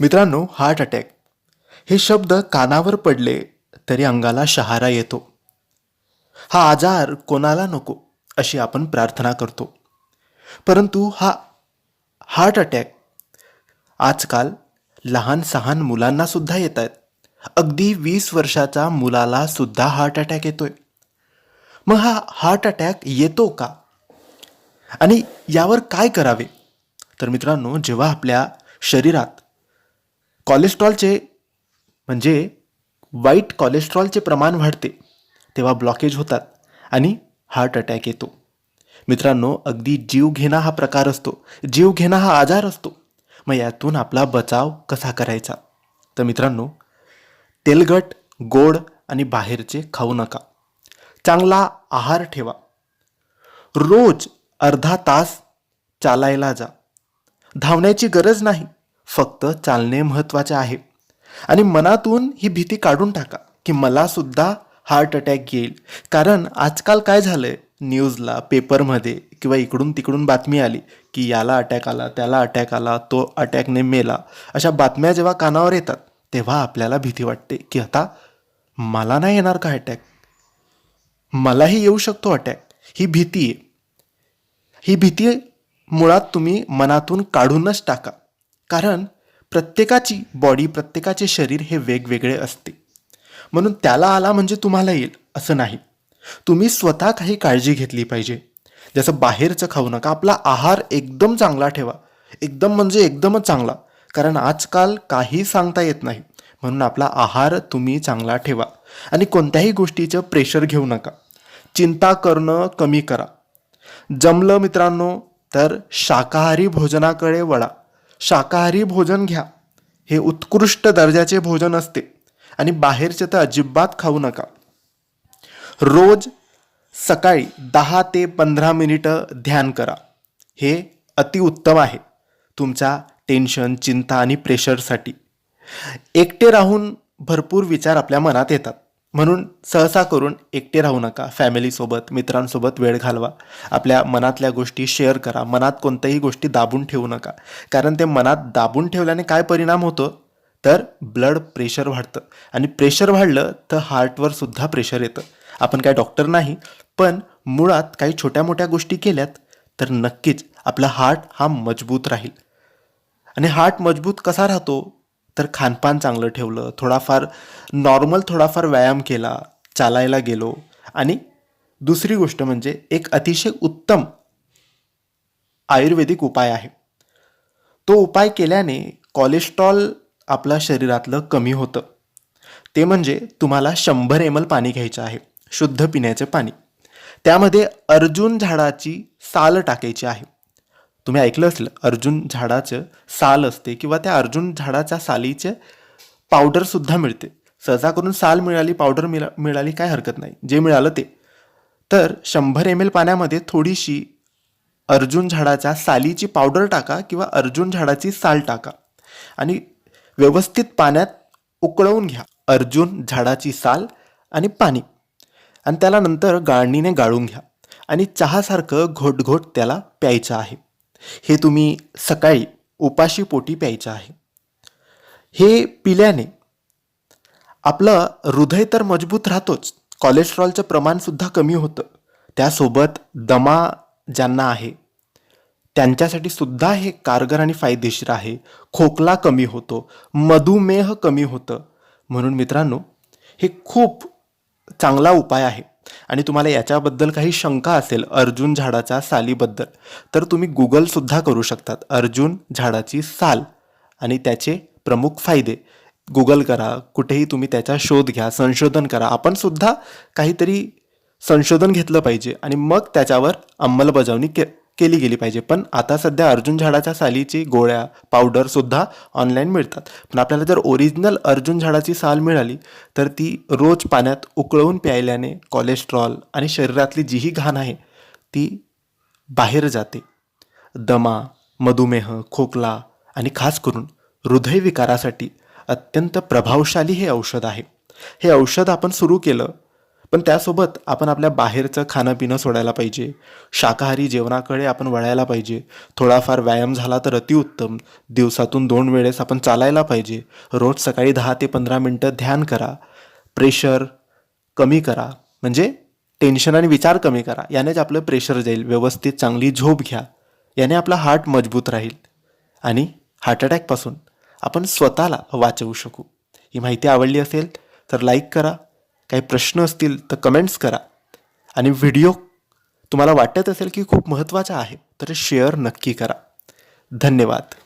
मित्रांनो heart attack हे शब्द कानावर पडले तरी अंगाला शहारा येतो. हा आजार कोणाला नको अशी आपण प्रार्थना करतो. परंतु हा हार्ट अटॅक आजकाल लहान सहान मुलांना सुद्धा येत आहेत. अगदी वीस वर्षाचा मुलाला सुद्धा हार्ट अटॅक येतोय. मग हा हार्ट अटॅक येतो का? आणि यावर काय करावे? तर मित्रांनो जेव्हा आपल्या शरीरात कॉलेस्ट्रॉलचे म्हणजे वाईट कॉलेस्ट्रॉलचे प्रमाण वाढते तेव्हा ब्लॉकेज होतात आणि हार्ट अटॅक येतो. मित्रांनो अगदी जीव घेणा हा प्रकार असतो. जीव घेणा हा आजार असतो. मग यातून आपला बचाव कसा करायचा? तर मित्रांनो तेलगट गोड आणि बाहेरचे खाऊ नका. चांगला आहार ठेवा. रोज अर्धा तास चालायला जा. धावण्याची गरज नाही. फक्त चालणे महत्त्वाचे आहे. आणि मनातून ही भीती काढून टाका की मला सुद्धा हार्ट अटॅक येईल. कारण आजकाल काय झालंय? न्यूजला पेपरमध्ये किंवा इकडून तिकडून बातमी आली की याला अटॅक आला त्याला अटॅक आला तो अटॅकने मेला. अशा बातम्या जेव्हा कानावर येतात तेव्हा आपल्याला भीती वाटते की आता मला नाही येणार का अटॅक मलाही येऊ शकतो अटॅक ही भीती आहे. ही भीती मुळात तुम्ही मनातून काढूनच टाका. कारण प्रत्येकाची बॉडी प्रत्येकाचे शरीर हे वेगवेगळे असते. म्हणून त्याला आला म्हणजे तुम्हाला येईल असं नाही. तुम्ही स्वतः काही काळजी घेतली पाहिजे. जसं बाहेरचं खाऊ नका आपला आहार एकदम चांगला ठेवा. एकदम म्हणजे एकदमच चांगला. कारण आजकाल काही सांगता येत नाही. म्हणून आपला आहार तुम्ही चांगला ठेवा. आणि कोणत्याही गोष्टीचं प्रेशर घेऊ नका. चिंता करणं कमी करा. जमलं मित्रांनो तर शाकाहारी भोजनाकडे वळा. शाकाहारी भोजन घ्या. हे उत्कृष्ट दर्जाचे भोजन असते. आणि बाहेरचे तर अजिबात खाऊ नका. रोज सकाळी दहा ते पंधरा मिनिटं ध्यान करा. हे अतिउत्तम आहे. तुमच्या टेन्शन चिंता आणि प्रेशरसाठी. एकटे राहून भरपूर विचार आपल्या मनात येतात. म्हणून सहसा करून एकटे राहू नका. फॅमिलीसोबत मित्रांसोबत वेळ घालवा. आपल्या मनातल्या गोष्टी शेअर करा. मनात कोणत्याही गोष्टी दाबून ठेवू नका. कारण ते मनात दाबून ठेवल्याने काय परिणाम होतो? तर ब्लड प्रेशर वाढतं. आणि प्रेशर वाढलं तर हार्टवर सुद्धा प्रेशर येतं. आपण काय डॉक्टर नाही पण मुळात काही छोट्या मोठ्या गोष्टी केल्यात तर नक्कीच आपला हार्ट हा मजबूत राहील. आणि हार्ट मजबूत कसा राहतो? तर खानपान चांगलं ठेवलं थोडाफार नॉर्मल थोडाफार व्यायाम केला चालायला गेलो. आणि दुसरी गोष्ट म्हणजे एक अतिशय उत्तम आयुर्वेदिक उपाय आहे. तो उपाय केल्याने कोलेस्ट्रॉल आपल्या शरीरातलं कमी होतं. ते म्हणजे तुम्हाला शंभर एम एल पाणी घ्यायचं आहे शुद्ध पिण्याचे पाणी. त्यामध्ये अर्जुन झाडाची साल टाकायची आहे. तुम्ही ऐकलं असेल अर्जुन झाडाचं साल असते किंवा त्या अर्जुन झाडाच्या सालीचे पावडरसुद्धा मिळते. सहजा करून साल मिळाली पावडर मिळा मिळाली काय हरकत नाही. जे मिळालं ते. तर शंभर एम एल पाण्यामध्ये थोडीशी अर्जुन झाडाच्या सालीची पावडर टाका किंवा अर्जुन झाडाची साल टाका. आणि व्यवस्थित पाण्यात उकळवून घ्या. अर्जुन झाडाची साल आणि पाणी. आणि त्याला नंतर गाळणीने गाळून घ्या. आणि चहासारखं घोटघोट त्याला प्यायचं आहे. हे तुम्ही सकाळी उपाशी पोटी प्यायचं आहे. हे पिल्याने आपलं हृदय तर मजबूत राहतोच. कोलेस्ट्रॉलचं प्रमाणसुद्धा कमी होतं. त्यासोबत दमा ज्यांना आहे त्यांच्यासाठी सुद्धा हे कारगर आणि फायदेशीर आहे. खोकला कमी होतो मधुमेह कमी होतं. म्हणून मित्रांनो हे खूप चांगला उपाय आहे. आणि तुम्हाला याच्याबद्दल काही शंका असेल अर्जुन झाडाच्या सालीबद्दल तर तुम्ही गुगलसुद्धा करू शकतात अर्जुन झाडाची साल. आणि त्याचे प्रमुख फायदे गुगल करा कुठेही तुम्ही त्याचा शोध घ्या संशोधन करा. आपण सुद्धा काहीतरी संशोधन घेतलं पाहिजे आणि मग त्याच्यावर अंमलबजावणी के केली गेली पाहिजे. पण आता सध्या अर्जुन झाडाच्या सालीची गोळ्या पावडर सुद्धा ऑनलाईन मिळतात. पण आपल्याला जर ओरिजिनल अर्जुन झाडाची साल मिळाली तर ती रोज पाण्यात उकळवून प्यायल्याने कोलेस्ट्रॉल आणि शरीरातली जीही घाण आहे ती बाहेर जाते. दमा मधुमेह खोकला आणि खास करून हृदयविकारासाठी अत्यंत प्रभावशाली हे औषध आहे. हे औषध आपण सुरू केलं पण त्यासोबत आपण आपल्या बाहेरचं खाणं पिणं सोडायला पाहिजे. शाकाहारी जेवणाकडे आपण वळायला पाहिजे. थोडाफार व्यायाम झाला तर अतिउत्तम. दिवसातून दोन वेळेस आपण चालायला पाहिजे. रोज सकाळी दहा ते पंधरा मिनटं ध्यान करा. प्रेशर कमी करा. म्हणजे टेन्शन आणि विचार कमी करा. यानेच आपलं प्रेशर जाईल. व्यवस्थित चांगली झोप घ्या. याने आपला हार्ट मजबूत राहील. आणि हार्ट अटॅकपासून आपण स्वतःला वाचवू शकू. ही माहिती आवडली असेल तर लाईक करा. काही प्रश्न असतील तर कमेंट्स करा. आणि व्हिडिओ तुम्हाला वाटत असेल की खूप महत्त्वाचा आहे तर शेअर नक्की करा. धन्यवाद.